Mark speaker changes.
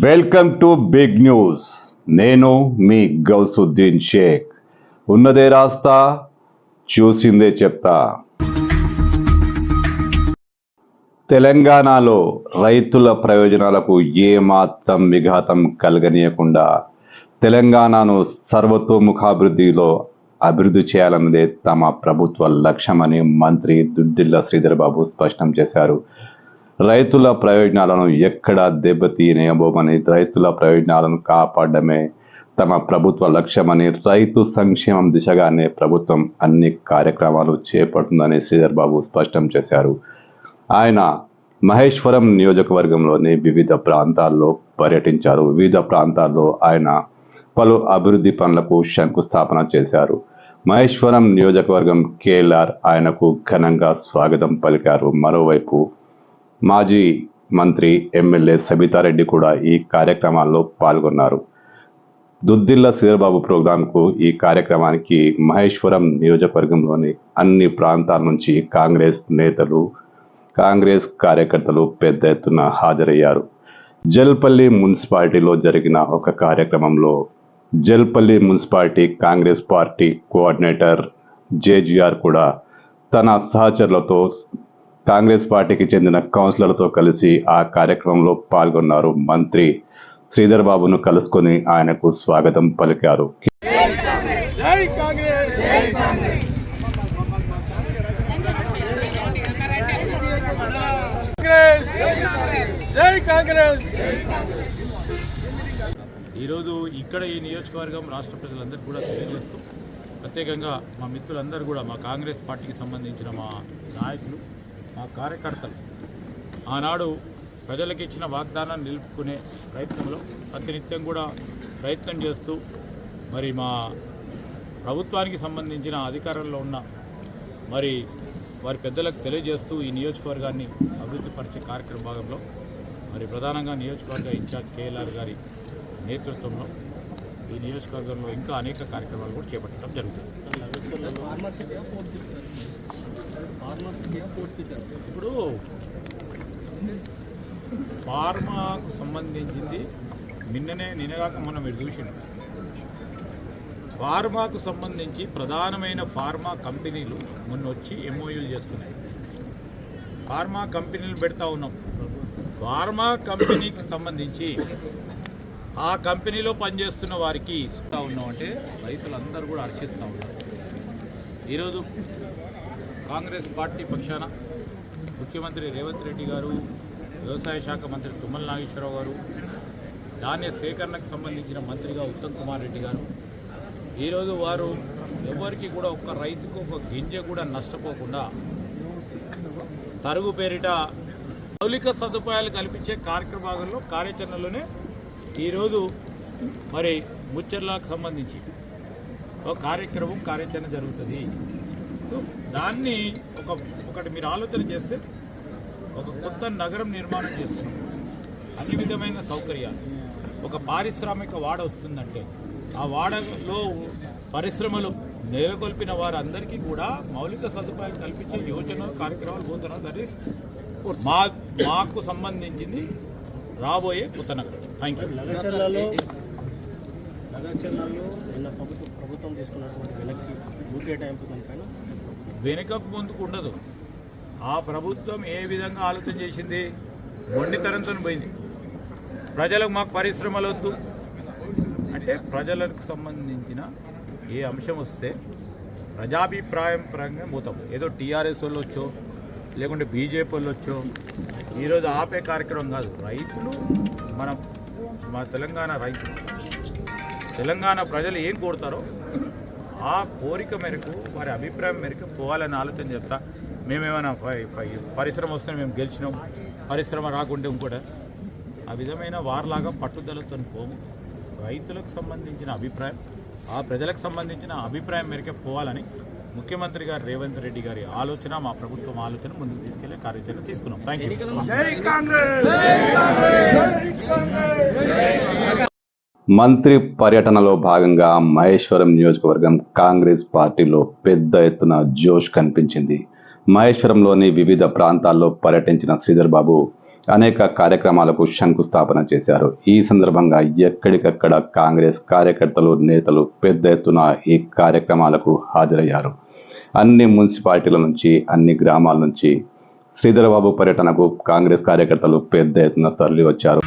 Speaker 1: Welcome to big news నేను మీ గౌసుద్దీన్ షేక్. ఉన్నదే రాస్తా చూసిందే చెప్తా. తెలంగాణలో రైతుల ప్రయోజనాలకు ఏమాత్రం విఘాతం కలగనీయకుండా తెలంగాణను సర్వతోముఖాభివృద్ధిలో అభివృద్ధి చేయాలన్నదే తమ ప్రభుత్వ లక్ష్యమని మంత్రి దుద్దిల్ల శ్రీధర్ బాబు స్పష్టం చేశారు. రైతుల ప్రయోజనాలను ఎక్కడా దెబ్బతీయనేయబోమని రైతుల ప్రయోజనాలను కాపాడమే తమ ప్రభుత్వ లక్ష్యమని రైతు సంక్షేమం దిశగానే ప్రభుత్వం అన్ని కార్యక్రమాలు చేపడుతుందని శ్రీధర్ బాబు స్పష్టం చేశారు. ఆయన మహేశ్వరం నియోజకవర్గంలోని వివిధ ప్రాంతాల్లో పర్యటించారు. వివిధ ప్రాంతాల్లో ఆయన పలు అభివృద్ధి పనులకు శంకుస్థాపన చేశారు. మహేశ్వరం నియోజకవర్గం కేఎల్ఆర్ ఆయనకు ఘనంగా స్వాగతం పలికారు. మరోవైపు మాజీ మంత్రి ఎమ్మెల్యే సబితారెడ్డి కూడా ఈ కార్యక్రమాల్లో పాల్గొన్నారు. దుద్దిల్ల శ్రీరబాబు ప్రోగ్రాంకు ఈ కార్యక్రమానికి మహేశ్వరం నియోజకవర్గంలోని అన్ని ప్రాంతాల నుంచి కాంగ్రెస్ నేతలు కాంగ్రెస్ కార్యకర్తలు పెద్ద ఎత్తున హాజరయ్యారు. జల్పల్లి మున్సిపాలిటీలో జరిగిన ఒక కార్యక్రమంలో Jalpally municipality Congress party coordinator JGR కూడా తన సహచరులతో కాంగ్రెస్ పార్టీకి చెందిన కౌన్సిలర్లతో కలిసి ఆ కార్యక్రమంలో పాల్గొన్నారు మంత్రి శ్రీధర్ బాబును కలుసుకొని ఆయనకు స్వాగతం పలికారు.
Speaker 2: జై కాంగ్రెస్! జై కాంగ్రెస్! జై కాంగ్రెస్!
Speaker 3: ఈరోజు ఇక్కడ ఈ నియోజకవర్గం రాష్ట్ర ప్రజలందరికీ కూడా తెలియజేస్తూ ప్రత్యేకంగా మా మిత్రులందరూ కూడా మా కాంగ్రెస్ పార్టీకి సంబంధించిన మా నాయకులు మా కార్యకర్తలు ఆనాడు ప్రజలకు ఇచ్చిన వాగ్దానాన్ని నిలుపుకునే ప్రయత్నంలో ప్రతినిత్యం కూడా ప్రయత్నం చేస్తూ మరి మా ప్రభుత్వానికి సంబంధించిన అధికారంలో ఉన్న మరి వారి పెద్దలకు తెలియజేస్తూ ఈ నియోజకవర్గాన్ని అభివృద్ధి పరిచే కార్యక్రమ భాగంలో మరి ప్రధానంగా నియోజకవర్గ ఇన్ఛార్జ్ కేఎల్ఆర్ గారి నేతృత్వంలో ఈ నియోజకవర్గంలో ఇంకా అనేక కార్యక్రమాలు కూడా చేపట్టడం జరుగుతుంది. ఇప్పుడు ఫార్మాకు సంబంధించింది నిన్ననే నిన్నగాక మనం మీరు చూసిండు ఫార్మాకు సంబంధించి ప్రధానమైన ఫార్మా కంపెనీలు మొన్న వచ్చి ఎంఓయూలు చేస్తున్నాయి. ఫార్మా కంపెనీలు పెడతా ఉన్నాం. ఫార్మా కంపెనీకి సంబంధించి ఆ కంపెనీలో పనిచేస్తున్న వారికి ఇస్తూ ఉన్నాం అంటే రైతులందరూ కూడా అర్చిస్తూ ఉన్నారు. ఈరోజు కాంగ్రెస్ పార్టీ పక్షాన ముఖ్యమంత్రి రేవంత్ రెడ్డి గారు వ్యవసాయ శాఖ మంత్రి తుమ్మల నాగేశ్వరరావు గారు ధాన్య సేకరణకు సంబంధించిన మంత్రిగా ఉత్తమ్ కుమార్ రెడ్డి గారు ఈరోజు వారు ఎవరికి కూడా ఒక్క రైతుకు ఒక గింజ కూడా నష్టపోకుండా తరుగు పేరిట మౌలిక సదుపాయాలు కల్పించే కార్యక్రమాల్లో కార్యాచరణలోనే ఈరోజు మరి ముచ్చర్లాకు సంబంధించి ఒక కార్యక్రమం కార్యాచరణ జరుగుతుంది. సో దాన్ని ఒక ఒకటి మీరు ఆలోచన చేస్తే ఒక కొత్త నగరం నిర్మాణం చేస్తున్నాం. అన్ని విధమైన సౌకర్యాలు. ఒక పారిశ్రామిక వాడ వస్తుందంటే ఆ వాడలో పరిశ్రమలు నెలకొల్పిన వారందరికీ కూడా మౌలిక సదుపాయాలు కల్పించే యోచన కార్యక్రమాలు పోతున్నారు దట్ ఈస్ మా మాకు సంబంధించింది రాబోయే కొత్త నగరం. థ్యాంక్ యూ
Speaker 4: నగరచర్లలో నగరచర్లలో నిన్న ప్రభుత్వం ప్రభుత్వం తీసుకున్నటువంటి వెనక్కి భూ కేటాయింపు దానిపైన
Speaker 3: వెనుకకు ముందుకు ఉండదు. ఆ ప్రభుత్వం ఏ విధంగా ఆలోచన చేసింది? మొండితనంతో పోయింది. ప్రజలకు మాకు పరిశ్రమలు వద్దు. అంటే ప్రజలకు సంబంధించిన ఏ అంశం వస్తే ప్రజాభిప్రాయం పరంగా పోతాం. ఏదో టీఆర్ఎస్ వాళ్ళు వచ్చో లేకుంటే బీజేపీ వాళ్ళు వచ్చో ఈరోజు ఆపే కార్యక్రమం కాదు. రైతులు మనం మా తెలంగాణ రైతులు. తెలంగాణ ప్రజలు ఏం కోరుతారో ఆ కోరిక మేరకు వారి అభిప్రాయం మేరకు పోవాలని ఆలోచన చెప్తా మేమేమైనా పరిశ్రమ వస్తే మేము గెలిచినాం. పరిశ్రమ రాకుంటే ఇంకోట. ఆ విధమైన వారిలాగా పట్టుదలతో పోము. రైతులకు సంబంధించిన అభిప్రాయం ఆ ప్రజలకు సంబంధించిన అభిప్రాయం మేరకే పోవాలని ముఖ్యమంత్రి గారు రేవంత్ రెడ్డి గారి ఆలోచన మా ప్రభుత్వం ఆలోచన ముందుకు తీసుకెళ్ళే కార్యాచరణ తీసుకున్నాం. థ్యాంక్
Speaker 1: మంత్రి పర్యటనలో భాగంగా మహేశ్వరం నియోజకవర్గం కాంగ్రెస్ పార్టీలో పెద్ద ఎత్తున జోష్ కనిపించింది. మహేశ్వరంలోని వివిధ ప్రాంతాల్లో పర్యటించిన శ్రీధర్ బాబు అనేక కార్యక్రమాలకు శంకుస్థాపన చేశారు. ఈ సందర్భంగా ఎక్కడికక్కడ కాంగ్రెస్ కార్యకర్తలు నేతలు పెద్ద ఎత్తున ఈ కార్యక్రమాలకు హాజరయ్యారు. అన్ని మున్సిపాలిటీల నుంచి అన్ని గ్రామాల నుంచి శ్రీధరబాబు పర్యటనకు కాంగ్రెస్ కార్యకర్తలు పెద్ద ఎత్తున తరలి వచ్చారు